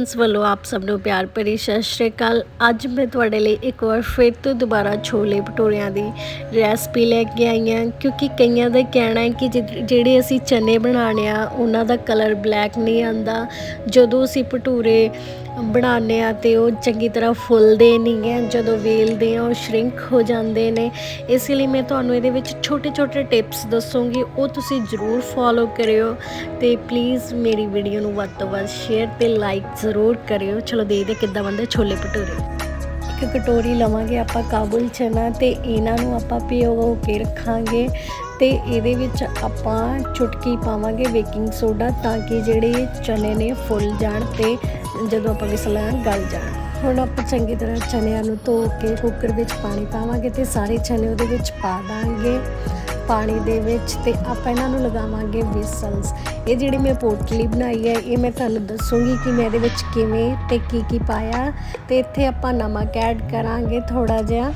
Friends ਵੱਲੋਂ ਆਪ ਸਭ ਨੂੰ ਪਿਆਰ ਭਰੀ ਸਤਿ ਸ਼੍ਰੀ ਅਕਾਲ। ਅੱਜ ਮੈਂ ਤੁਹਾਡੇ ਲਈ ਇੱਕ ਵਾਰ ਫਿਰ ਤੋਂ ਦੁਬਾਰਾ ਛੋਲੇ ਭਟੂਰਿਆਂ ਦੀ ਰੈਸਪੀ ਲੈ ਕੇ ਆਈ ਹਾਂ, ਕਿਉਂਕਿ ਕਈਆਂ ਦਾ ਕਹਿਣਾ ਹੈ ਕਿ ਜਿਹੜੇ ਅਸੀਂ ਚਨੇ ਬਣਾਉਣੇ ਆ, ਉਹਨਾਂ ਦਾ ਕਲਰ ਬਲੈਕ ਨਹੀਂ ਆਂਦਾ ਜਦੋਂ ਅਸੀਂ ਭਟੂਰੇ ਬਣਾਉਂਦੇ ਆ ਤੇ ਉਹ ਚੰਗੀ ਤਰ੍ਹਾਂ ਫੁੱਲਦੇ ਨਹੀਂ ਹੈ। ਜਦੋਂ ਵੇਲਦੇ ਆ, ਉਹ ਸ਼ਰਿੰਕ ਹੋ ਜਾਂਦੇ ਨੇ। ਇਸ ਲਈ ਮੈਂ ਤੁਹਾਨੂੰ ਇਹਦੇ ਵਿੱਚ ਛੋਟੇ ਛੋਟੇ ਟਿਪਸ ਦੱਸੂਗੀ। ਉਹ ਤੁਸੀਂ ਜ਼ਰੂਰ ਫੋਲੋ ਕਰਿਓ ਤੇ ਪਲੀਜ਼ ਮੇਰੀ ਵੀਡੀਓ ਨੂੰ ਵੱਧ ਤੋਂ ਵੱਧ ਸ਼ੇਅਰ ਤੇ ਲਾਈਕ ਜ਼ਰੂਰ ਕਰਿਓ। ਚਲੋ ਦੇਖਦੇ ਕਿੱਦਾਂ ਬਣਦੇ ਛੋਲੇ ਭਟੂਰੇ। ਇੱਕ ਕਟੋਰੀ ਲਵਾਂਗੇ ਆਪਾਂ ਕਾਬੁਲ ਚਨਾ ਤੇ ਇਹਨਾਂ ਨੂੰ ਆਪਾਂ ਭਿਓ ਕੇ ਰੱਖਾਂਗੇ ਤੇ ਇਹਦੇ ਵਿੱਚ ਆਪਾਂ ਚੁਟਕੀ ਪਾਵਾਂਗੇ ਬੇਕਿੰਗ ਸੋਡਾ ਤਾਂ ਕਿ ਜਿਹੜੇ ਚਨੇ ਨੇ ਫੁੱਲ ਜਾਣ ਤੇ ਜਦੋਂ ਆਪਾਂ ਵਿਸਲਾਂ ਗਲ ਜਾਣ। ਹੁਣ ਆਪਾਂ ਚੰਗੀ ਤਰ੍ਹਾਂ ਚਨਿਆਂ ਨੂੰ ਧੋ ਕੇ ਕੁੱਕਰ ਵਿੱਚ ਪਾਣੀ ਪਾਵਾਂਗੇ ਤੇ ਸਾਰੇ ਚਨੇ ਉਹਦੇ ਵਿੱਚ ਪਾ ਦਾਂਗੇ। ਪਾਣੀ ਦੇ ਵਿੱਚ ਤੇ ਆਪਾਂ ਇਹਨਾਂ ਨੂੰ ਲਗਾਵਾਂਗੇ ਵਿਸਲਸ। ਇਹ ਜਿਹੜੀ ਮੈਂ ਪੋਟਲੀ ਬਣਾਈ ਹੈ, ਇਹ ਮੈਂ ਤੁਹਾਨੂੰ ਦੱਸੂਗੀ ਕਿ ਮੈਂ ਇਹਦੇ ਵਿੱਚ ਕਿਵੇਂ ਤੇ ਕੀ ਕੀ ਪਾਇਆ। ਤੇ ਇੱਥੇ ਆਪਾਂ ਨਮਕ ਐਡ ਕਰਾਂਗੇ ਥੋੜਾ ਜਿਹਾ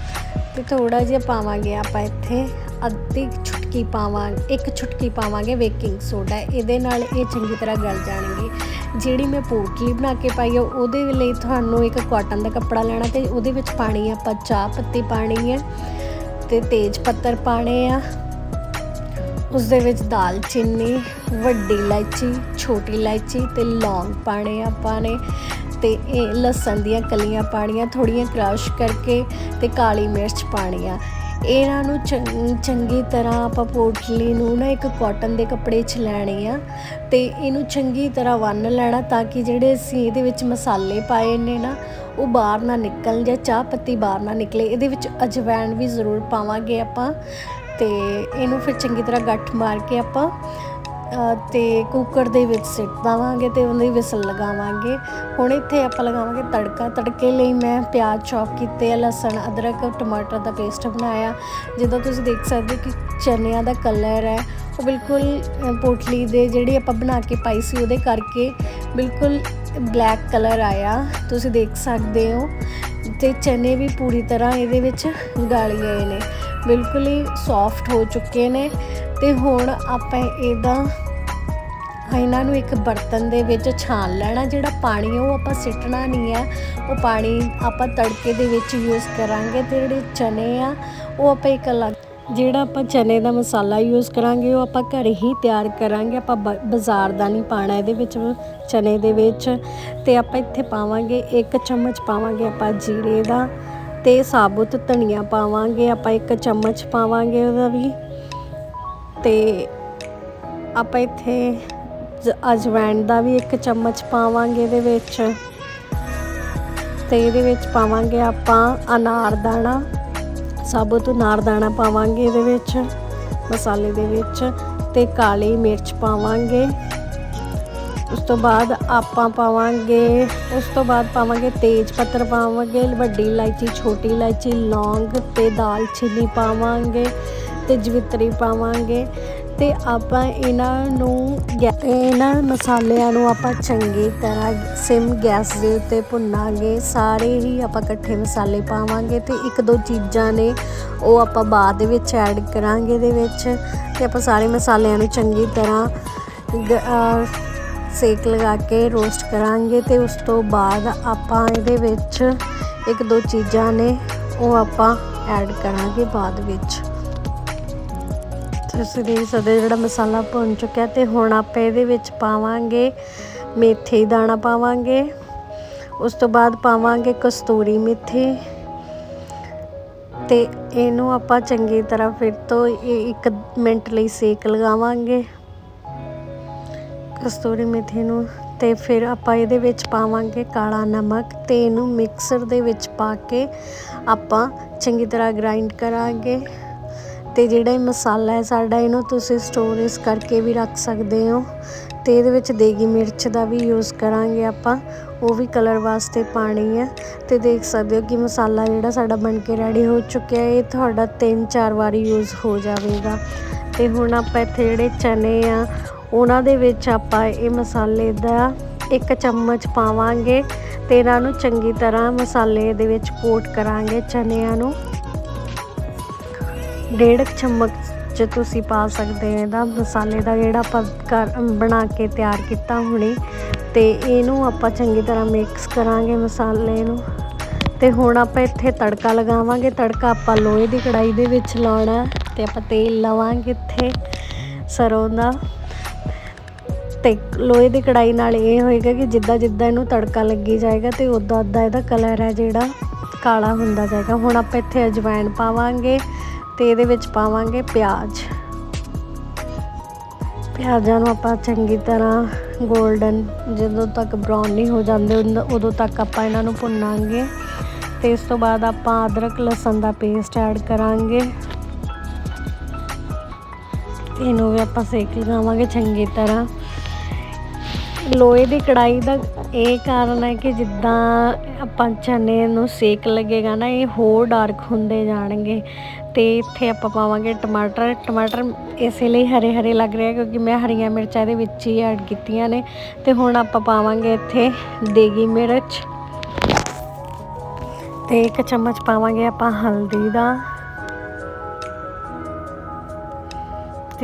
ਤੇ ਥੋੜਾ ਜਿਹਾ ਪਾਵਾਂਗੇ ਆਪਾਂ ਇੱਥੇ। ਅੱਧੀ ਛੁਟਕੀ ਪਾਵਾਂ, ਇੱਕ ਛੁਟਕੀ ਪਾਵਾਂਗੇ ਬੇਕਿੰਗ ਸੋਡਾ। ਇਹਦੇ ਨਾਲ ਇਹ ਚੰਗੀ ਤਰ੍ਹਾਂ ਗਲ ਜਾਣਗੇ। ਜਿਹੜੀ ਮੈਂ ਪੋਟਲੀ ਬਣਾ ਕੇ ਪਾਈ ਆ, ਉਹਦੇ ਲਈ ਤੁਹਾਨੂੰ ਇੱਕ ਕਾਟਨ ਦਾ ਕੱਪੜਾ ਲੈਣਾ ਤੇ ਉਹਦੇ ਵਿੱਚ ਪਾਣੀ ਆਪਾਂ ਚਾਹ ਪੱਤੀ ਪਾਣੀ ਹੈ ਤੇ ਤੇਜ ਪੱਤਰ ਪਾਣੇ ਆ। ਉਸ ਦੇ ਵਿੱਚ ਦਾਲਚੀਨੀ, ਵੱਡੀ ਇਲਾਇਚੀ, ਛੋਟੀ ਇਲਾਇਚੀ ਤੇ ਲੌਂਗ ਪਾਣੇ ਆਪਾਂ ਨੇ ਤੇ ਇਹ ਲਸਣ ਦੀਆਂ ਕਲੀਆਂ ਪਾਣੀਆਂ ਥੋੜੀਆਂ ਕ੍ਰਸ਼ ਕਰਕੇ ਤੇ ਕਾਲੀ ਮਿਰਚ ਪਾਣੀ ਆ। ਇਹਨਾਂ ਨੂੰ ਚੰ- ਚੰਗੀ ਤਰ੍ਹਾਂ ਆਪਾਂ ਪੋਟਲੀ ਨੂੰ ਨਾ ਇੱਕ ਕਾਟਨ ਦੇ ਕੱਪੜੇ 'ਚ ਲੈਣੇ ਆ ਤੇ ਇਹਨੂੰ ਚੰਗੀ ਤਰ੍ਹਾਂ ਵੰਨ ਲੈਣਾ ਤਾਂ ਕਿ ਜਿਹੜੇ ਅਸੀਂ ਇਹਦੇ ਵਿੱਚ ਮਸਾਲੇ ਪਾਏ ਨੇ ਨਾ, ਉਹ ਬਾਹਰ ਨਾ ਨਿਕਲ ਜਾਂ ਚਾਹ ਪੱਤੀ ਬਾਹਰ ਨਾ ਨਿਕਲੇ। ਇਹਦੇ ਵਿੱਚ ਅਜਵਾਇਣ ਵੀ ਜ਼ਰੂਰ ਪਾਵਾਂਗੇ ਆਪਾਂ ਤੇ ਇਹਨੂੰ ਫਿਰ ਚੰਗੀ ਤਰ੍ਹਾਂ ਗੱਠ ਮਾਰ ਕੇ ਆਪਾਂ ਤੇ ਕੁੱਕਰ ਦੇ ਵਿੱਚ ਸਿੱਟ ਦੇਵਾਂਗੇ ਤੇ ਉਹਦੀ ਵਿਸਲ ਲਗਾਵਾਂਗੇ। ਹੁਣ ਇੱਥੇ ਆਪਾਂ ਲਗਾਵਾਂਗੇ ਤੜਕਾ। ਤੜਕੇ ਲਈ ਮੈਂ ਪਿਆਜ਼ ਚੌਪ ਕੀਤੇ ਆ, ਲਸਣ, ਅਦਰਕ, ਟਮਾਟਰ ਦਾ ਪੇਸਟ ਬਣਾਇਆ। ਜਿੱਦਾਂ ਤੁਸੀਂ ਦੇਖ ਸਕਦੇ ਹੋ ਕਿ ਚਨਿਆਂ ਦਾ ਕਲਰ ਹੈ, ਉਹ ਬਿਲਕੁਲ ਪੋਟਲੀ ਦੇ ਜਿਹੜੀ ਆਪਾਂ ਬਣਾ ਕੇ ਪਾਈ ਸੀ ਉਹਦੇ ਕਰਕੇ ਬਿਲਕੁਲ ਬਲੈਕ ਕਲਰ ਆਇਆ। ਤੁਸੀਂ ਦੇਖ ਸਕਦੇ ਹੋ। ਤੇ ਚਨੇ ਵੀ ਪੂਰੀ ਤਰ੍ਹਾਂ ਇਹਦੇ ਵਿੱਚ ਗਲ ਗਏ ਨੇ। ਬਿਲਕੁਲ ਹੀ ਸੌਫਟ ਹੋ ਚੁੱਕੇ ਨੇ। ਤੇ ਹੁਣ ਆਪਾਂ ਇਹਦਾ ਇਹਨਾਂ ਨੂੰ ਇੱਕ ਬਰਤਨ ਦੇ ਵਿੱਚ ਛਾਣ ਲੈਣਾ, ਜਿਹੜਾ ਪਾਣੀ ਹੈ ਉਹ ਆਪਾਂ ਸਿੱਟਣਾ ਨਹੀਂ ਹੈ। ਉਹ ਪਾਣੀ ਆਪਾਂ ਤੜਕੇ ਦੇ ਵਿੱਚ ਯੂਜ਼ ਕਰਾਂਗੇ ਤੇ ਜਿਹੜੇ ਚਨੇ ਆ, ਉਹ ਆਪਾਂ ਇੱਕ ਅਲੱਗ ਜਿਹੜਾ ਆਪਾਂ ਚਨੇ ਦਾ ਮਸਾਲਾ ਯੂਜ਼ ਕਰਾਂਗੇ, ਉਹ ਆਪਾਂ ਘਰੇ ਹੀ ਤਿਆਰ ਕਰਾਂਗੇ। ਆਪਾਂ ਬ- ਬਾਜ਼ਾਰ ਦਾ ਨਹੀਂ ਪਾਣਾ ਇਹਦੇ ਵਿੱਚ ਚਨੇ ਦੇ ਵਿੱਚ। ਤੇ ਆਪਾਂ ਇੱਥੇ ਪਾਵਾਂਗੇ ਇੱਕ ਚਮਚ ਪਾਵਾਂਗੇ ਆਪਾਂ ਜੀਰੇ ਦਾ ਤੇ ਸਾਬੁਤ ਧਨੀਆ ਪਾਵਾਂਗੇ, ਆਪਾਂ ਇੱਕ ਚਮਚ ਪਾਵਾਂਗੇ ਉਹਦਾ ਵੀ। ਤੇ ਆਪਾਂ ਇੱਥੇ ਅਜਵਾਇਣ ਦਾ ਵੀ ਇੱਕ ਚਮਚ ਪਾਵਾਂਗੇ ਇਹਦੇ ਵਿੱਚ। ਤੇ ਇਹਦੇ ਵਿੱਚ ਪਾਵਾਂਗੇ ਆਪਾਂ ਅਨਾਰ ਦਾਣਾ। ਸਾਬੁਤ ਅਨਾਰ ਦਾਣਾ ਪਾਵਾਂਗੇ ਇਹਦੇ ਵਿੱਚ, ਮਸਾਲੇ ਦੇ ਵਿੱਚ। ਤੇ ਕਾਲੀ ਮਿਰਚ ਪਾਵਾਂਗੇ। ਉਸ ਤੋਂ ਬਾਅਦ ਆਪਾਂ ਪਾਵਾਂਗੇ, ਉਸ ਤੋਂ ਬਾਅਦ ਪਾਵਾਂਗੇ ਤੇਜ ਪੱਤਰ ਪਾਵਾਂਗੇ, ਵੱਡੀ ਇਲਾਇਚੀ, ਛੋਟੀ ਇਲਾਇਚੀ, ਲੌਂਗ ਤੇ ਦਾਲਚੀਨੀ ਪਾਵਾਂਗੇ। ਤੇ ਜਵਿਤਰੀ ਪਾਵਾਂਗੇ ਤੇ ਆਪਾਂ ਇਹਨਾਂ ਨੂੰ ਗੈ- ਇਹਨਾਂ ਮਸਾਲਿਆਂ ਨੂੰ ਆਪਾਂ ਚੰਗੀ ਤਰ੍ਹਾਂ ਸਿਮ ਗੈਸ ਦੇ ਉੱਤੇ ਭੁੰਨਾਂਗੇ। ਸਾਰੇ ਹੀ ਆਪਾਂ ਇਕੱਠੇ ਮਸਾਲੇ ਪਾਵਾਂਗੇ ਤੇ ਇੱਕ ਦੋ ਚੀਜ਼ਾਂ ਨੇ ਉਹ ਆਪਾਂ ਬਾਅਦ ਦੇ ਵਿੱਚ ਐਡ ਕਰਾਂਗੇ ਦੇ ਵਿੱਚ ਤੇ ਆਪਾਂ ਸਾਰੇ ਮਸਾਲਿਆਂ ਨੂੰ ਚੰਗੀ ਤਰ੍ਹਾਂ ਸੇਕ ਲਗਾ ਕੇ ਰੋਸਟ ਕਰਾਂਗੇ ਤੇ ਉਸ ਤੋਂ ਬਾਅਦ ਆਪਾਂ ਇਹਦੇ ਵਿੱਚ ਇੱਕ ਦੋ ਚੀਜ਼ਾਂ ਨੇ ਉਹ ਆਪਾਂ ਐਡ ਕਰਾਂਗੇ ਬਾਅਦ ਵਿੱਚ। ਤੁਸੀਂ ਦੇਖ ਸਕਦੇ ਜਿਹੜਾ ਮਸਾਲਾ ਭੁੰਨ ਚੁੱਕਿਆ ਤੇ ਹੁਣ ਆਪਾਂ ਇਹਦੇ ਵਿੱਚ ਪਾਵਾਂਗੇ ਮੇਥੀ ਦਾਣਾ ਪਾਵਾਂਗੇ। ਉਸ ਤੋਂ ਬਾਅਦ ਪਾਵਾਂਗੇ ਕਸਤੂਰੀ ਮੇਥੀ। ਤੇ ਇਹਨੂੰ ਆਪਾਂ ਚੰਗੀ ਤਰ੍ਹਾਂ ਫਿਰ ਤੋਂ ਇਹ ਇੱਕ ਮਿੰਟ ਲਈ ਸੇਕ ਲਗਾਵਾਂਗੇ। ਕਸਤੂਰੀ ਮੇਥੀ ਨੂੰ ਤੇ ਫਿਰ ਆਪਾਂ ਇਹਦੇ ਵਿੱਚ ਪਾਵਾਂਗੇ ਕਾਲਾ ਨਮਕ ਤੇ ਇਹਨੂੰ ਮਿਕਸਰ ਦੇ ਵਿੱਚ ਪਾ ਕੇ ਆਪਾਂ ਚੰਗੀ ਤਰ੍ਹਾਂ ਗ੍ਰਾਈਂਡ ਕਰਾਂਗੇ। ਤੇ ਜਿਹੜਾ ਇਹ ਮਸਾਲਾ ਹੈ ਸਾਡਾ, ਇਹਨੂੰ ਤੁਸੀਂ ਸਟੋਰੇਜ ਕਰਕੇ ਵੀ ਰੱਖ ਸਕਦੇ ਹੋ ਤੇ ਇਹਦੇ ਵਿੱਚ ਦੇਗੀ ਮਿਰਚ ਦਾ ਵੀ ਯੂਜ਼ ਕਰਾਂਗੇ ਆਪਾਂ, ਉਹ ਵੀ ਕਲਰ ਵਾਸਤੇ ਪਾਣੀ ਹੈ ਤੇ ਦੇਖ ਸਕਦੇ ਹੋ ਕਿ ਮਸਾਲਾ ਜਿਹੜਾ ਸਾਡਾ ਬਣ ਕੇ ਰੈਡੀ ਹੋ ਚੁੱਕਿਆ ਹੈ, ਇਹ ਤੁਹਾਡਾ 3-4 ਵਾਰੀ ਯੂਜ਼ ਹੋ ਜਾਵੇਗਾ। ਤੇ ਹੁਣ ਆਪਾਂ ਇੱਥੇ ਜਿਹੜੇ ਚਨੇ ਆ, ਉਹਨਾਂ ਦੇ ਵਿੱਚ ਆਪਾਂ ਇਹ ਮਸਾਲੇ ਦਾ ਇੱਕ ਚਮਚ ਪਾਵਾਂਗੇ ਤੇ ਇਹਨਾਂ ਨੂੰ ਚੰਗੀ ਤਰ੍ਹਾਂ ਮਸਾਲੇ ਦੇ ਵਿੱਚ ਕੋਟ ਕਰਾਂਗੇ ਚਨਿਆਂ ਨੂੰ। ਡੇਢ ਕੁ ਚ ਤੁਸੀਂ ਪਾ ਸਕਦੇ ਹੋ ਇਹਦਾ ਮਸਾਲੇ ਦਾ ਜਿਹੜਾ ਆਪਾਂ ਘਰ ਬਣਾ ਕੇ ਤਿਆਰ ਕੀਤਾ ਹੁਣੇ, ਤੇ ਇਹਨੂੰ ਆਪਾਂ ਚੰਗੀ ਤਰ੍ਹਾਂ ਮਿਕਸ ਕਰਾਂਗੇ ਮਸਾਲੇ ਨੂੰ। ਤੇ ਹੁਣ ਆਪਾਂ ਇੱਥੇ ਤੜਕਾ ਲਗਾਵਾਂਗੇ, ਤੜਕਾ ਆਪਾਂ ਲੋਹੇ ਦੀ ਕੜਾਈ ਦੇ ਵਿੱਚ ਲਾਉਣਾ ਤੇ ਆਪਾਂ ਤੇਲ ਲਵਾਂਗੇ ਇੱਥੇ ਸਰੋਂ ਦਾ। ਤੇ ਲੋਹੇ ਦੀ ਕੜਾਈ ਨਾਲ ਇਹ ਹੋਏਗਾ ਕਿ ਜਿੱਦਾਂ ਜਿੱਦਾਂ ਇਹਨੂੰ ਤੜਕਾ ਲੱਗੀ ਜਾਏਗਾ ਤੇ ਉਦਾਂ ਉਦਾਂ ਇਹਦਾ ਕਲਰ ਹੈ ਜਿਹੜਾ ਕਾਲਾ ਹੁੰਦਾ ਜਾਏਗਾ। ਹੁਣ ਆਪਾਂ ਇੱਥੇ ਅਜਵਾਇਣ ਪਾਵਾਂਗੇ। ਤੇ ਇਹਦੇ ਵਿੱਚ ਪਾਵਾਂਗੇ ਪਿਆਜ਼। ਪਿਆਜ਼ਾਂ ਨੂੰ ਆਪਾਂ ਚੰਗੀ ਤਰ੍ਹਾਂ 골ਡਨ ਜਦੋਂ ਤੱਕ ਬਰਾਊਨ ਨਹੀਂ ਹੋ ਜਾਂਦੇ ਉਦੋਂ ਤੱਕ ਆਪਾਂ ਇਹਨਾਂ ਨੂੰ ਭੁੰਨਾਂਗੇ। ਤੇ ਇਸ ਤੋਂ ਬਾਅਦ ਆਪਾਂ ਅਦਰਕ ਲਸਣ ਦਾ ਪੇਸਟ ਐਡ ਕਰਾਂਗੇ। ਇਹਨੂੰ ਵੀ ਆਪਾਂ ਸੇਕ ਲਗਾਵਾਂਗੇ ਚੰਗੀ ਤਰ੍ਹਾਂ। ਲੋਹੇ ਦੀ ਕੜਾਈ ਦਾ ਇਹ ਕਾਰਨ ਹੈ ਕਿ ਜਿੱਦਾਂ ਆਪਾਂ ਚਨੇ ਨੂੰ ਸੇਕ ਲੱਗੇਗਾ ਨਾ, ਇਹ ਹੋਰ ਡਾਰਕ ਹੁੰਦੇ ਜਾਣਗੇ। ਤੇ ਇੱਥੇ ਆਪਾਂ ਪਾਵਾਂਗੇ ਟਮਾਟਰ। ਟਮਾਟਰ ਇਸੇ ਲਈ ਹਰੇ ਹਰੇ ਲੱਗ ਰਹੇ ਕਿਉਂਕਿ ਮੈਂ ਹਰੀਆਂ ਮਿਰਚਾਂ ਇਹਦੇ ਵਿੱਚ ਹੀ ਐਡ ਕੀਤੀਆਂ ਨੇ। ਤੇ ਹੁਣ ਆਪਾਂ ਪਾਵਾਂਗੇ ਇੱਥੇ ਦੇਗੀ ਮਿਰਚ। ਤੇ ਇੱਕ ਚਮਚ ਪਾਵਾਂਗੇ ਆਪਾਂ ਹਲਦੀ ਦਾ।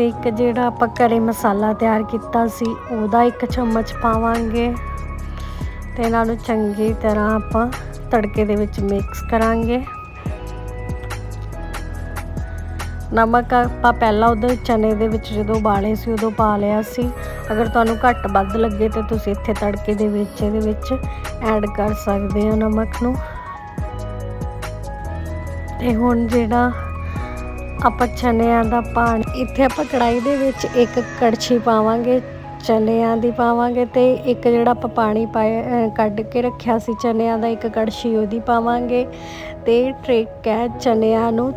ਤੇ ਇੱਕ ਜਿਹੜਾ ਆਪਾਂ ਘਰੇ ਮਸਾਲਾ ਤਿਆਰ ਕੀਤਾ ਸੀ, ਉਹਦਾ ਇੱਕ ਚਮਚ ਪਾਵਾਂਗੇ। ਤੇ ਇਹਨਾਂ ਨੂੰ ਚੰਗੀ ਤਰ੍ਹਾਂ ਆਪਾਂ ਤੜਕੇ ਦੇ ਵਿੱਚ ਮਿਕਸ ਕਰਾਂਗੇ। ਨਮਕ ਆਪਾਂ ਪਹਿਲਾਂ ਉਹਦੇ ਚਨੇ ਦੇ ਵਿੱਚ ਜਦੋਂ ਉਬਾਲੇ ਸੀ, ਉਦੋਂ ਪਾ ਲਿਆ ਸੀ। ਅਗਰ ਤੁਹਾਨੂੰ ਘੱਟ ਵੱਧ ਲੱਗੇ ਤੇ ਤੁਸੀਂ ਇੱਥੇ ਤੜਕੇ ਦੇ ਵਿੱਚ, ਇਹਦੇ ਵਿੱਚ ਐਡ ਕਰ ਸਕਦੇ ਹੋ ਨਮਕ ਨੂੰ। ਤੇ ਹੁਣ ਜਿਹੜਾ ਆਪਾਂ ਚਨਿਆਂ ਦਾ ਪਾਣੀ, ਇੱਥੇ ਆਪਾਂ ਕੜਾਈ ਦੇ ਵਿੱਚ ਇੱਕ ਕੜਛੀ ਪਾਵਾਂਗੇ, ਚਨਿਆਂ ਦੀ ਪਾਵਾਂਗੇ ਤੇ ਇੱਕ ਜਿਹੜਾ ਆਪਾਂ ਪਾਣੀ ਪਾਇਆ ਕੱਢ ਕੇ ਰੱਖਿਆ ਸੀ ਚਨਿਆਂ ਦਾ, ਇੱਕ ਕੜਛੀ ਉਹਦੀ ਪਾਵਾਂਗੇ ਤੇ ਟ੍ਰਿਕ ਹੈ ਚਨਿਆਂ ਨੂੰ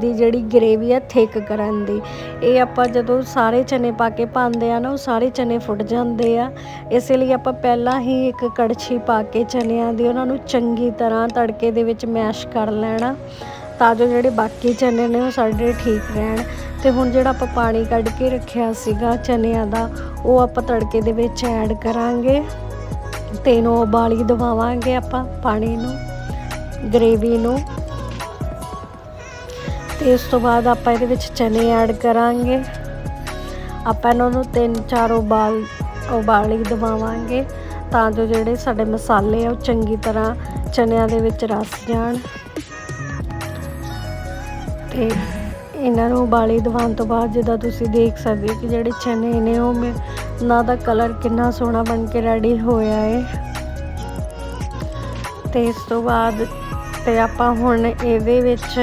ਦੀ ਜਿਹੜੀ ਗ੍ਰੇਵੀ ਆ ਥਿਕ ਕਰਨ ਦੀ। ਇਹ ਆਪਾਂ ਜਦੋਂ ਸਾਰੇ ਚਨੇ ਪਾ ਕੇ ਪਾਉਂਦੇ ਆ ਨਾ, ਉਹ ਸਾਰੇ ਚਨੇ ਫੁੱਟ ਜਾਂਦੇ ਆ। ਇਸੇ ਲਈ ਆਪਾਂ ਪਹਿਲਾਂ ਹੀ ਇੱਕ ਕੜਛੀ ਪਾ ਕੇ ਚਨਿਆਂ ਦੀ ਉਹਨਾਂ ਨੂੰ ਚੰਗੀ ਤਰ੍ਹਾਂ ਤੜਕੇ ਦੇ ਵਿੱਚ ਮੈਸ਼ ਕਰ ਲੈਣਾ। ਤਾਂ ਜੋ ਜਿਹੜੇ ਬਾਕੀ ਚਨੇ ਨੇ ਉਹ ਸਾਡੇ ਠੀਕ ਰਹਿਣ। ਤੇ ਹੁਣ ਜਿਹੜਾ ਆਪਾਂ ਪਾਣੀ ਕੱਢ ਕੇ ਰੱਖਿਆ ਸੀਗਾ ਚਨਿਆਂ ਦਾ, ਉਹ ਆਪਾਂ ਤੜਕੇ ਦੇ ਵਿੱਚ ਐਡ ਕਰਾਂਗੇ ਤੇ ਇਹਨੂੰ ਉਬਾਲੀ ਦਵਾਵਾਂਗੇ ਆਪਾਂ ਪਾਣੀ ਨੂੰ ਗ੍ਰੇਵੀ ਨੂੰ। ਤੇ ਇਸ ਤੋਂ ਬਾਅਦ ਆਪਾਂ ਇਹਦੇ ਵਿੱਚ ਚਨੇ ਐਡ ਕਰਾਂਗੇ। ਆਪਾਂ ਇਹਨਾਂ ਨੂੰ ਤਿੰਨ ਚਾਰ ਉਬਾਲ, ਉਬਾਲੀ ਦਵਾਵਾਂਗੇ ਤਾਂ ਜੋ ਜਿਹੜੇ ਸਾਡੇ ਮਸਾਲੇ ਆ ਉਹ ਚੰਗੀ ਤਰ੍ਹਾਂ ਚਨਿਆਂ ਦੇ ਵਿੱਚ ਰਸ ਜਾਣ। ਤੇ ਇਹਨਾਂ ਨੂੰ ਉਬਾਲੀ ਦਵਾਉਣ ਤੋਂ ਬਾਅਦ ਜਿੱਦਾਂ ਤੁਸੀਂ ਦੇਖ ਸਕਦੇ ਹੋ ਕਿ ਜਿਹੜੇ ਚਨੇ ਨੇ ਉਹ ਉਹਨਾਂ ਦਾ ਕਲਰ ਕਿੰਨਾ ਸੋਹਣਾ ਬਣ ਕੇ ਰੈਡੀ ਹੋਇਆ ਹੈ ਤੇ ਇਸ ਤੋਂ ਬਾਅਦ ਤੇ ਆਪਾਂ ਹੁਣ ਇਹਦੇ ਵਿੱਚ,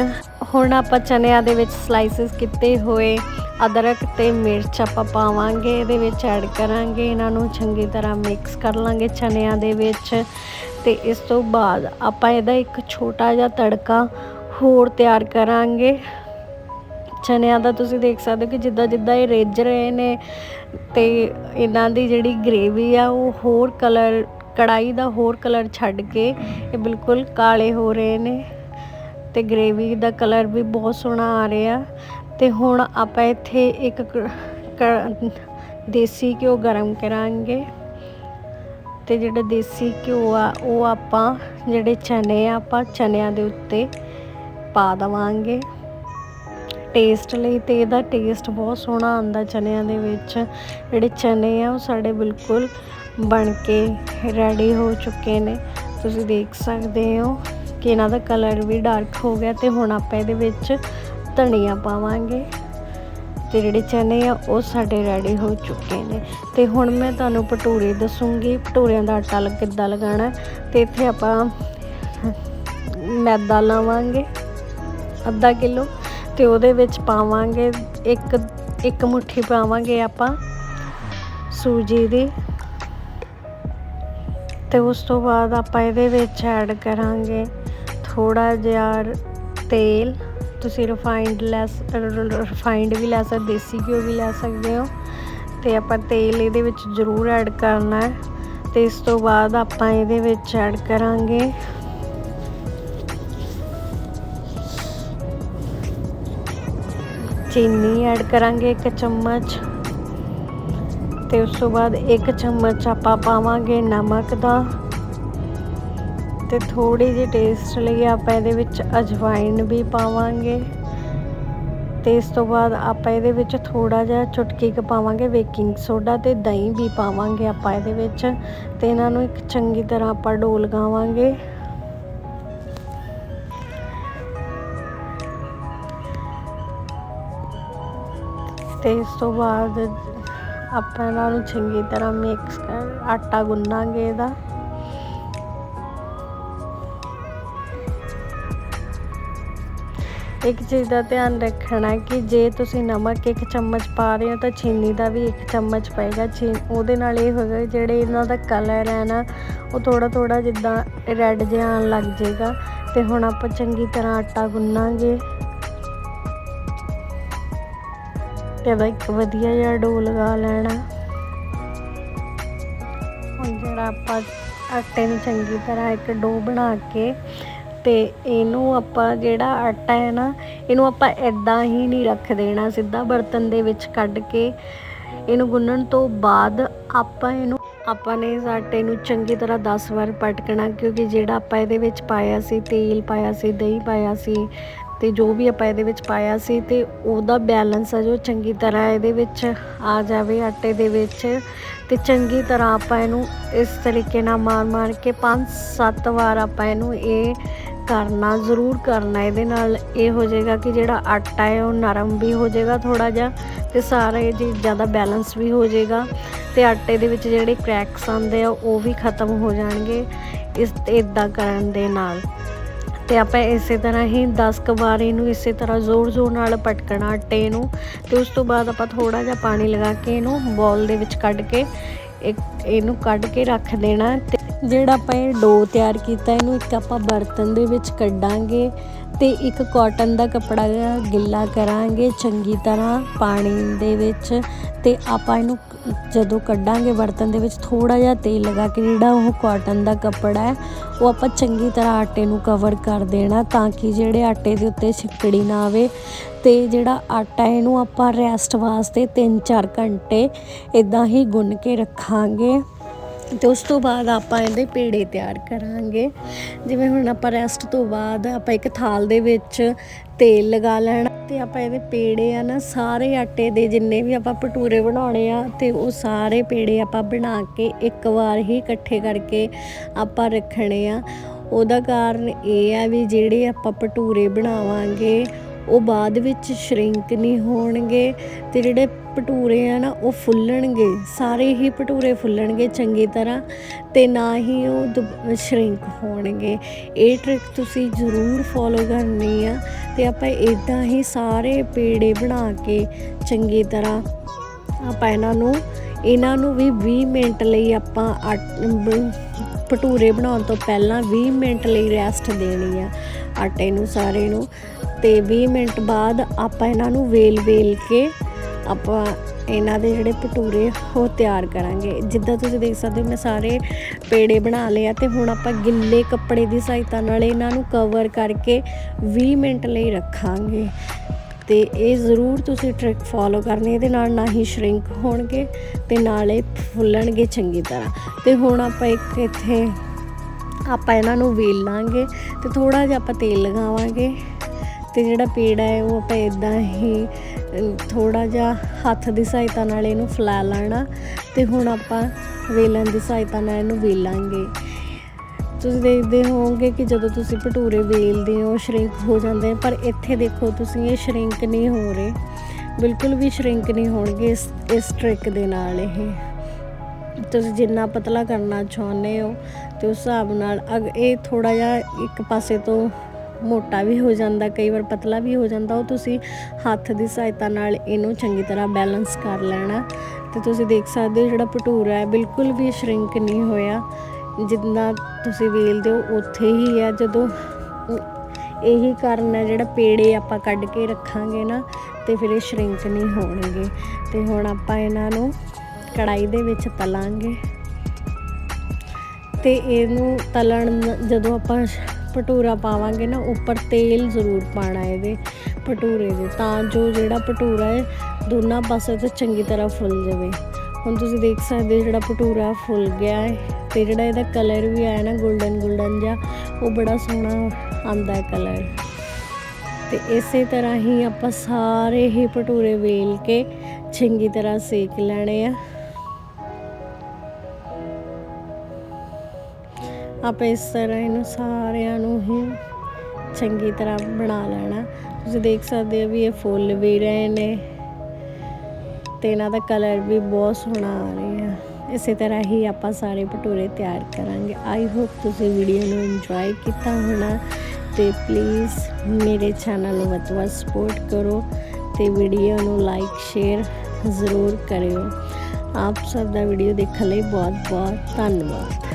ਹੁਣ ਆਪਾਂ ਚਨਿਆਂ ਦੇ ਵਿੱਚ ਸਲਾਈਸਿਸ ਕੀਤੇ ਹੋਏ ਅਦਰਕ ਤੇ ਮਿਰਚ ਆਪਾਂ ਪਾਵਾਂਗੇ, ਇਹਦੇ ਵਿੱਚ ਐਡ ਕਰਾਂਗੇ, ਇਹਨਾਂ ਨੂੰ ਚੰਗੀ ਤਰ੍ਹਾਂ ਮਿਕਸ ਕਰ ਲਾਂਗੇ ਚਨਿਆਂ ਦੇ ਵਿੱਚ। ਤੇ ਇਸ ਤੋਂ ਬਾਅਦ ਆਪਾਂ ਇਹਦਾ ਇੱਕ ਛੋਟਾ ਜਿਹਾ ਤੜਕਾ ਹੋਰ ਤਿਆਰ ਕਰਾਂਗੇ। ਚਨਿਆਂ ਦਾ ਤੁਸੀਂ ਦੇਖ ਸਕਦੇ ਹੋ ਕਿ ਜਿੱਦਾਂ ਜਿੱਦਾਂ ਇਹ ਰਿੱਝ ਰਹੇ ਨੇ ਤੇ ਇਹਨਾਂ ਦੀ ਜਿਹੜੀ ਗ੍ਰੇਵੀ ਆ ਉਹ ਹੋਰ ਕਲਰ ਕੜਾਈ ਦਾ ਹੋਰ ਕਲਰ ਛੱਡ ਕੇ ਇਹ ਬਿਲਕੁਲ ਕਾਲੇ ਹੋ ਰਹੇ ਨੇ ਤੇ ਗ੍ਰੇਵੀ ਦਾ ਕਲਰ ਵੀ ਬਹੁਤ ਸੋਹਣਾ ਆ ਰਿਹਾ। ਤੇ ਹੁਣ ਆਪਾਂ ਇੱਥੇ ਇੱਕ ਦੇਸੀ ਘਿਓ ਗਰਮ ਕਰਾਂਗੇ। ਤੇ ਜਿਹੜਾ ਦੇਸੀ ਘਿਓ ਆ, ਉਹ ਆਪਾਂ ਜਿਹੜੇ ਚਨੇ ਆ, ਆਪਾਂ ਚਨਿਆਂ ਦੇ ਉੱਤੇ ਪਾ ਦਵਾਂਗੇ। ਟੇਸਟ ਲਈ ਤੇ ਇਹਦਾ ਟੇਸਟ ਬਹੁਤ ਸੋਹਣਾ ਆਉਂਦਾ ਚਨਿਆਂ ਦੇ ਵਿੱਚ। ਜਿਹੜੇ ਚਨੇ ਆ, ਉਹ ਸਾਡੇ ਬਿਲਕੁਲ ਬਣ ਕੇ ਰੈਡੀ ਹੋ ਚੁੱਕੇ ਨੇ। ਤੁਸੀਂ ਦੇਖ ਸਕਦੇ ਹੋ ਕਿ ਇਹਨਾਂ ਦਾ ਕਲਰ ਵੀ ਡਾਰਕ ਹੋ ਗਿਆ ਤੇ ਹੁਣ ਆਪਾਂ ਇਹਦੇ ਵਿੱਚ ਧਨੀਆ ਪਾਵਾਂਗੇ। ਤੇ ਜਿਹੜੇ ਚਨੇ ਆ, ਉਹ ਸਾਡੇ ਰੈਡੀ ਹੋ ਚੁੱਕੇ ਨੇ। ਤੇ ਹੁਣ ਮੈਂ ਤੁਹਾਨੂੰ ਭਟੂਰੇ ਦੱਸੂੰਗੀ, ਭਟੂਰਿਆਂ ਦਾ ਆਟਾ ਕਿੱਦਾਂ ਲਗਾਉਣਾ ਤੇ ਇੱਥੇ ਆਪਾਂ ਮੈਦਾ ਲਾਵਾਂਗੇ। ਅੱਧਾ ਕਿਲੋ ਤੇ ਉਹਦੇ ਵਿੱਚ ਪਾਵਾਂਗੇ ਇੱਕ ਇੱਕ ਮੁਠੀ ਪਾਵਾਂਗੇ ਆਪਾਂ ਸੂਜੀ ਦੀ। ਤੇ ਉਸ ਤੋਂ ਬਾਅਦ ਆਪਾਂ ਇਹਦੇ ਵਿੱਚ ਐਡ ਕਰਾਂਗੇ ਥੋੜਾ ਜਿਹਾ ਤੇਲ। ਤੁਸੀਂ ਰਿਫਾਈਨਡ ਲੈਸ ਰਿਫਾਈਨਡ ਵੀ ਲੈ ਸਕਦੇ, ਦੇਸੀ ਘਿਓ ਵੀ ਲੈ ਸਕਦੇ ਹੋ। ਤੇ ਆਪਾਂ ਤੇਲ ਇਹਦੇ ਵਿੱਚ ਜ਼ਰੂਰ ਐਡ ਕਰਨਾ ਹੈ। ਤੇ ਇਸ ਤੋਂ ਬਾਅਦ ਆਪਾਂ ਇਹਦੇ ਵਿੱਚ ਐਡ ਕਰਾਂਗੇ ਚੀਨੀ ਐਡ ਕਰਾਂਗੇ ਇੱਕ ਚਮਚ। ਤੇ ਉਸ ਤੋਂ ਬਾਅਦ ਇੱਕ ਚਮਚ ਆਪਾਂ ਪਾਵਾਂਗੇ ਨਮਕ ਦਾ। ਤੇ ਥੋੜੀ ਜਿਹੀ ਟੇਸਟ ਲਈ ਆਪਾਂ ਇਹਦੇ ਵਿੱਚ ਅਜਵਾਇਨ ਵੀ ਪਾਵਾਂਗੇ। ਤੇ ਇਸ ਤੋਂ ਬਾਅਦ ਆਪਾਂ ਇਹਦੇ ਵਿੱਚ ਥੋੜਾ ਜਿਹਾ ਚੁਟਕੀ ਕੁ ਪਾਵਾਂਗੇ ਬੇਕਿੰਗ ਸੋਡਾ ਤੇ ਦਹੀਂ ਵੀ ਪਾਵਾਂਗੇ ਆਪਾਂ ਇਹਦੇ ਵਿੱਚ। ਤੇ ਇਹਨਾਂ ਨੂੰ ਇੱਕ ਚੰਗੀ ਤਰ੍ਹਾਂ ਆਪਾਂ ਡੋਲ ਗਾਵਾਂਗੇ। ਤੇ ਇਸ ਤੋਂ ਬਾਅਦ ਆਪਾਂ ਇਹਨਾਂ ਨੂੰ ਚੰਗੀ ਤਰ੍ਹਾਂ ਮਿਕਸ ਕਰ, ਆਟਾ ਗੁੰਨਾਂਗੇ ਇਹਦਾ। ਇੱਕ ਚੀਜ਼ ਦਾ ਧਿਆਨ ਰੱਖਣਾ ਕਿ ਜੇ ਤੁਸੀਂ ਨਮਕ ਇੱਕ ਚਮਚ ਪਾ ਰਹੇ ਹੋ ਤਾਂ ਚੀਨੀ ਦਾ ਵੀ ਇੱਕ ਚਮਚ ਪਏਗਾ। ਚੀ, ਉਹਦੇ ਨਾਲ ਇਹ ਹੋਗਾ ਜਿਹੜੇ ਇਹਨਾਂ ਦਾ ਕਲਰ ਹੈ ਨਾ, ਉਹ ਥੋੜਾ ਥੋੜਾ ਜਿੱਦਾਂ ਰੈੱਡ ਜਿਹਾ ਆਉਣ ਲੱਗ ਜਾਏਗਾ। ਤੇ ਹੁਣ ਆਪਾਂ ਚੰਗੀ ਤਰ੍ਹਾਂ ਆਟਾ ਗੁੰਨਾਂਗੇ। ਇਹਦਾ ਇੱਕ ਵਧੀਆ ਜਿਹਾ ਡੋ ਲਗਾ ਲੈਣਾ। ਹੁਣ ਜਿਹੜਾ ਆਪਾਂ ਆਟੇ ਨੂੰ ਚੰਗੀ ਤਰ੍ਹਾਂ ਇੱਕ ਡੋ ਬਣਾ ਕੇ ਤੇ ਇਹਨੂੰ ਆਪਾਂ ਜਿਹੜਾ ਆਟਾ ਹੈ ਨਾ, ਇਹਨੂੰ ਆਪਾਂ ਇਦਾਂ ਹੀ ਨਹੀਂ ਰੱਖ ਦੇਣਾ, ਸਿੱਧਾ ਬਰਤਨ ਦੇ ਵਿੱਚ ਕੱਢ ਕੇ ਇਹਨੂੰ ਗੁੰਨਣ ਤੋਂ ਬਾਅਦ ਆਪਾਂ ਇਹਨੂੰ, ਆਪਾਂ ਨੇ ਇਸ ਆਟੇ ਨੂੰ ਚੰਗੀ ਤਰ੍ਹਾਂ 10 ਵਾਰ ਪਟਕਣਾ, ਕਿਉਂਕਿ ਜਿਹੜਾ ਆਪਾਂ ਇਹਦੇ ਵਿੱਚ ਪਾਇਆ ਸੀ, ਤੇਲ ਪਾਇਆ ਸੀ, ਦਹੀਂ ਪਾਇਆ ਸੀ ਤੇ ਜੋ ਵੀ ਆਪਾਂ ਇਹਦੇ ਵਿੱਚ ਪਾਇਆ ਸੀ ਤੇ ਉਹਦਾ ਬੈਲੈਂਸ ਆ ਜੋ ਚੰਗੀ ਤਰ੍ਹਾਂ ਇਹਦੇ ਵਿੱਚ ਆ ਜਾਵੇ ਆਟੇ ਦੇ ਵਿੱਚ। ਤੇ ਚੰਗੀ ਤਰ੍ਹਾਂ ਆਪਾਂ ਇਹਨੂੰ ਇਸ ਤਰੀਕੇ ਨਾਲ ਮਾਰ ਮਾਰ ਕੇ 5-7 ਵਾਰ ਆਪਾਂ ਇਹਨੂੰ ਇਹ ਕਰਨਾ, ਜ਼ਰੂਰ ਕਰਨਾ। ਇਹਦੇ ਨਾਲ ਇਹ ਹੋ ਜਾਏਗਾ ਕਿ ਜਿਹੜਾ ਆਟਾ ਹੈ ਉਹ ਨਰਮ ਵੀ ਹੋ ਜਾਏਗਾ ਥੋੜਾ ਜਿਹਾ ਤੇ ਇਹ ਚੀਜ਼ਾਂ ਜ਼ਿਆਦਾ ਬੈਲੈਂਸ ਵੀ ਹੋ ਜਾਏਗਾ ਤੇ ਆਟੇ ਦੇ ਵਿੱਚ ਜਿਹੜੇ ਕ੍ਰੈਕਸ ਆਉਂਦੇ ਆ ਉਹ ਵੀ ਖਤਮ ਹੋ ਜਾਣਗੇ ਇਸ ਇਦਾਂ ਕਰਨ ਦੇ ਨਾਲ। ਤੇ ਆਪਾਂ ਇਸੇ ਤਰ੍ਹਾਂ ਹੀ 10 ਕੁ ਵਾਰ ਇਹਨੂੰ ਇਸੇ ਤਰ੍ਹਾਂ ਜ਼ੋਰ-ਜ਼ੋਰ ਨਾਲ ਪਟਕਣਾ ਆਟੇ ਨੂੰ ਤੇ ਉਸ ਤੋਂ ਬਾਅਦ ਆਪਾਂ ਥੋੜਾ ਜਿਹਾ ਪਾਣੀ ਲਗਾ ਕੇ ਇਹਨੂੰ ਬੋਲ ਦੇ ਵਿੱਚ ਕੱਢ ਕੇ ਇਹਨੂੰ ਕੱਢ ਕੇ ਰੱਖ ਦੇਣਾ ਤੇ ਜਿਹੜਾ ਆਪਾਂ ਇਹ ਡੋ ਤਿਆਰ ਕੀਤਾ ਇਹਨੂੰ ਇੱਕ ਆਪਾਂ ਬਰਤਨ ਦੇ ਵਿੱਚ ਕੱਢਾਂਗੇ ਤੇ ਇੱਕ ਕਾਟਨ ਦਾ ਕੱਪੜਾ ਗਿੱਲਾ ਕਰਾਂਗੇ, ਚੰਗੀ ਤਰ੍ਹਾਂ ਪਾਣੀ ਦੇ ਵਿੱਚ ਤੇ ਆਪਾਂ ਇਹਨੂੰ ਜਦੋਂ ਕੱਢਾਂਗੇ ਬਰਤਨ ਦੇ ਵਿੱਚ ਥੋੜਾ ਜਿਹਾ ਤੇਲ ਲਗਾ ਕੇ ਜਿਹੜਾ ਉਹ ਕਾਟਨ ਦਾ ਕੱਪੜਾ ਹੈ, ਉਹ ਆਪਾਂ ਚੰਗੀ ਤਰ੍ਹਾਂ ਆਟੇ ਨੂੰ ਕਵਰ ਕਰ ਦੇਣਾ ਤਾਂ ਕਿ ਜਿਹੜੇ ਆਟੇ ਦੇ ਉੱਤੇ ਛਿੱਕੜੀ ਨਾ ਆਵੇ ਤੇ ਜਿਹੜਾ ਆਟਾ ਇਹਨੂੰ ਆਪਾਂ ਰੈਸਟ ਵਾਸਤੇ 3-4 ਘੰਟੇ ਇਦਾਂ ਹੀ ਗੁੰਨ ਕੇ ਰੱਖਾਂਗੇ। ਤੇ ਉਸ ਤੋਂ ਬਾਅਦ ਆਪਾਂ ਇਹਦੇ ਪੇੜੇ ਤਿਆਰ ਕਰਾਂਗੇ। ਜਿਵੇਂ ਹੁਣ ਆਪਾਂ ਰੈਸਟ ਤੋਂ ਬਾਅਦ ਆਪਾਂ ਇੱਕ ਥਾਲ ਦੇ ਵਿੱਚ ਤੇਲ ਲਗਾ ਲੈਣਾ ਤੇ ਆਪਾਂ ਇਹਦੇ ਪੇੜੇ ਆ ਨਾ ਸਾਰੇ ਆਟੇ ਦੇ ਜਿੰਨੇ ਵੀ ਆਪਾਂ ਭਟੂਰੇ ਬਣਾਉਣੇ ਆ ਤੇ ਉਹ ਸਾਰੇ ਪੇੜੇ ਆਪਾਂ ਬਣਾ ਕੇ ਇੱਕ ਵਾਰ ਹੀ ਇਕੱਠੇ ਕਰਕੇ ਆਪਾਂ ਰੱਖਣੇ ਆ। ਉਹਦਾ ਕਾਰਨ ਇਹ ਆ ਵੀ ਜਿਹੜੇ ਆਪਾਂ ਭਟੂਰੇ ਬਣਾਵਾਂਗੇ, ਉਹ ਬਾਅਦ ਵਿੱਚ ਸ਼ਰਿੰਕ ਨਹੀਂ ਹੋਣਗੇ ਤੇ ਜਿਹੜੇ ਭਟੂਰੇ ਆ ਨਾ, ਉਹ ਫੁੱਲਣਗੇ। ਸਾਰੇ ਹੀ ਭਟੂਰੇ ਫੁੱਲਣਗੇ ਚੰਗੀ ਤਰ੍ਹਾਂ ਤੇ ਨਾ ਹੀ ਉਹ ਸ਼ਰਿੰਕ ਹੋਣਗੇ। ਇਹ ਟ੍ਰਿਕ ਤੁਸੀਂ ਜ਼ਰੂਰ ਫੋਲੋ ਕਰਨੀ ਆ ਤੇ ਆਪਾਂ ਇਦਾਂ ਹੀ ਸਾਰੇ ਪੇੜੇ ਬਣਾ ਕੇ ਚੰਗੀ ਤਰ੍ਹਾਂ ਆਪਾਂ ਇਹਨਾਂ ਨੂੰ ਇਹਨਾਂ ਨੂੰ ਵੀ 20 ਮਿੰਟ ਲਈ ਆਪਾਂ ਭਟੂਰੇ ਬਣਾਉਣ ਤੋਂ ਪਹਿਲਾਂ 20 ਮਿੰਟ ਲਈ ਰੈਸਟ ਦੇਣੀ ਆ ਆਟੇ ਨੂੰ, ਸਾਰੇ ਨੂੰ। ਤੇ 20 ਮਿੰਟ ਬਾਅਦ ਆਪਾਂ ਇਹਨਾਂ ਨੂੰ ਵੇਲ ਵੇਲ ਕੇ ਆਪਾਂ ਇਹਨਾਂ ਦੇ ਜਿਹੜੇ ਭਟੂਰੇ ਉਹ ਤਿਆਰ ਕਰਾਂਗੇ। ਜਿੱਦਾਂ ਤੁਸੀਂ ਦੇਖ ਸਕਦੇ ਹੋ, ਮੈਂ ਸਾਰੇ ਪੇੜੇ ਬਣਾ ਲਏ ਆ ਤੇ ਹੁਣ ਆਪਾਂ ਗਿੱਲੇ ਕੱਪੜੇ ਦੀ ਸਹਾਇਤਾ ਨਾਲ ਇਹਨਾਂ ਨੂੰ ਕਵਰ ਕਰਕੇ 20 ਮਿੰਟ ਲਈ ਰੱਖਾਂਗੇ। ਤੇ ਇਹ ਜ਼ਰੂਰ ਤੁਸੀਂ ਟ੍ਰਿਕ ਫੋਲੋ ਕਰਨੀ, ਇਹਦੇ ਨਾਲ ਨਾ ਹੀ ਸ਼ਰਿੰਕ ਹੋਣਗੇ ਤੇ ਨਾਲੇ ਫੁੱਲਣਗੇ ਚੰਗੀ ਤਰ੍ਹਾਂ। ਤੇ ਹੁਣ ਆਪਾਂ ਇੱਕ ਇੱਥੇ ਆਪਾਂ ਇਹਨਾਂ ਨੂੰ ਵੇਲ ਲਾਂਗੇ ਤੇ ਥੋੜਾ ਜਿਹਾ ਆਪਾਂ ਤੇਲ ਲਗਾਵਾਂਗੇ। ਤੇ ਜਿਹੜਾ ਪੇੜਾ ਹੈ, ਉਹ ਆਪਾਂ ਇਦਾਂ ਹੀ ਥੋੜਾ ਜਿਹਾ ਹੱਥ ਦੀ ਸਹਾਇਤਾ ਨਾਲ ਇਹਨੂੰ ਫੈਲਾ ਲੈਣਾ ਤੇ ਹੁਣ ਆਪਾਂ ਵੇਲਣ ਦੀ ਸਹਾਇਤਾ ਨਾਲ ਇਹਨੂੰ ਵੇਲਾਂਗੇ। ਤੁਸੀਂ ਦੇਖਦੇ ਹੋਵੋਗੇ ਕਿ ਜਦੋਂ ਤੁਸੀਂ ਭਟੂਰੇ ਵੇਲਦੇ ਹੋ, ਸ਼ਰਿੰਕ ਹੋ ਜਾਂਦੇ ਪਰ ਇੱਥੇ ਦੇਖੋ ਤੁਸੀਂ ਇਹ ਸ਼ਰਿੰਕ ਨਹੀਂ ਹੋ ਰਹੇ। ਬਿਲਕੁਲ ਵੀ ਸ਼ਰਿੰਕ ਨਹੀਂ ਹੋਣਗੇ ਇਸ ਇਸ ਟ੍ਰਿਕ ਦੇ ਨਾਲ ਇਹ। ਤੁਸੀਂ ਜਿੰਨਾ ਪਤਲਾ ਕਰਨਾ ਚਾਹੁੰਦੇ ਹੋ ਤੇ ਉਸ ਹਿਸਾਬ ਨਾਲ ਅਗ, ਇਹ ਥੋੜਾ ਜਿਹਾ ਇੱਕ ਪਾਸੇ ਤੋਂ ਮੋਟਾ ਵੀ ਹੋ ਜਾਂਦਾ, ਕਈ ਵਾਰ ਪਤਲਾ ਵੀ ਹੋ ਜਾਂਦਾ, ਉਹ ਤੁਸੀਂ ਹੱਥ ਦੀ ਸਹਾਇਤਾ ਨਾਲ ਇਹਨੂੰ ਚੰਗੀ ਤਰ੍ਹਾਂ ਬੈਲੈਂਸ ਕਰ ਲੈਣਾ। ਤੇ ਤੁਸੀਂ ਦੇਖ ਸਕਦੇ ਹੋ ਜਿਹੜਾ ਭਟੂਰਾ ਹੈ, ਬਿਲਕੁਲ ਵੀ ਸ਼ਰਿੰਕ ਨਹੀਂ ਹੋਇਆ। ਜਿੰਨਾ ਤੁਸੀਂ ਵੇਲਦੇ ਹੋ, ਉੱਥੇ ਹੀ ਹੈ ਜਦੋਂ ਇਹੀ ਕਾਰਨ ਹੈ, ਜਿਹੜਾ ਪੇੜੇ ਆਪਾਂ ਕੱਢ ਕੇ ਰੱਖਾਂਗੇ ਨਾ, ਤੇ ਫਿਰ ਇਹ ਸ਼ਰਿੰਕ ਨਹੀਂ ਹੋਣਗੇ। ਤੇ ਹੁਣ ਆਪਾਂ ਇਹਨਾਂ ਨੂੰ ਕੜਾਈ ਦੇ ਵਿੱਚ ਤਲਾਂਗੇ। ਤੇ ਇਹਨੂੰ ਤਲਣ ਜਦੋਂ ਆਪਾਂ ਭਟੂਰਾ ਪਾਵਾਂਗੇ ਨਾ, ਉੱਪਰ ਤੇਲ ਜ਼ਰੂਰ ਪਾਣਾ ਇਹਦੇ ਭਟੂਰੇ ਦੇ, ਤਾਂ ਜੋ ਜਿਹੜਾ ਭਟੂਰਾ ਹੈ, ਦੋਨਾਂ ਪਾਸੇ ਤੋਂ ਚੰਗੀ ਤਰ੍ਹਾਂ ਫੁੱਲ ਜਾਵੇ। ਹੁਣ ਤੁਸੀਂ ਦੇਖ ਸਕਦੇ ਹੋ ਜਿਹੜਾ ਭਟੂਰਾ ਫੁੱਲ ਗਿਆ ਹੈ, ਤੇ ਜਿਹੜਾ ਇਹਦਾ ਕਲਰ ਵੀ ਆਇਆ ਨਾ 골ਡਨ 골ਡਨ ਜਿਹਾ, ਉਹ ਬੜਾ ਸੋਹਣਾ ਆਂਦਾ ਹੈ ਕਲਰ। ਤੇ ਇਸੇ ਤਰ੍ਹਾਂ ਹੀ ਆਪਾਂ ਸਾਰੇ ਹੀ ਭਟੂਰੇ ਵੇਲ ਕੇ ਚੰਗੀ ਤਰ੍ਹਾਂ ਸੇਕ ਲੈਣੇ ਆ। ਆਪਾਂ ਇਸ ਤਰ੍ਹਾਂ ਇਹਨੂੰ ਸਾਰਿਆਂ ਨੂੰ ਹੀ ਚੰਗੀ ਤਰ੍ਹਾਂ ਬਣਾ ਲੈਣਾ। ਤੁਸੀਂ ਦੇਖ ਸਕਦੇ ਹੋ ਵੀ ਇਹ ਫੁੱਲ ਵੀ ਰਹੇ ਨੇ ਤੇ ਇਹਨਾਂ ਦਾ ਕਲਰ ਵੀ ਬਹੁਤ ਸੋਹਣਾ ਆ ਰਿਹਾ ਇਸੇ ਤਰ੍ਹਾਂ ਹੀ ਆਪਾਂ ਸਾਰੇ ਭਟੂਰੇ ਤਿਆਰ ਕਰਾਂਗੇ। ਆਈ ਹੋਪ ਤੁਸੀਂ ਵੀਡੀਓ ਨੂੰ ਇੰਜੋਏ ਕੀਤਾ ਹੋਣਾ ਤੇ ਪਲੀਜ਼ ਮੇਰੇ ਚੈਨਲ ਨੂੰ ਵੱਧ ਤੋਂ ਵੱਧ ਸਪੋਰਟ ਕਰੋ ਤੇ ਵੀਡੀਓ ਨੂੰ ਲਾਈਕ ਸ਼ੇਅਰ ਜ਼ਰੂਰ ਕਰਿਓ। ਆਪ ਸਭ ਦਾ ਵੀਡੀਓ ਦੇਖਣ ਲਈ ਬਹੁਤ ਬਹੁਤ ਧੰਨਵਾਦ।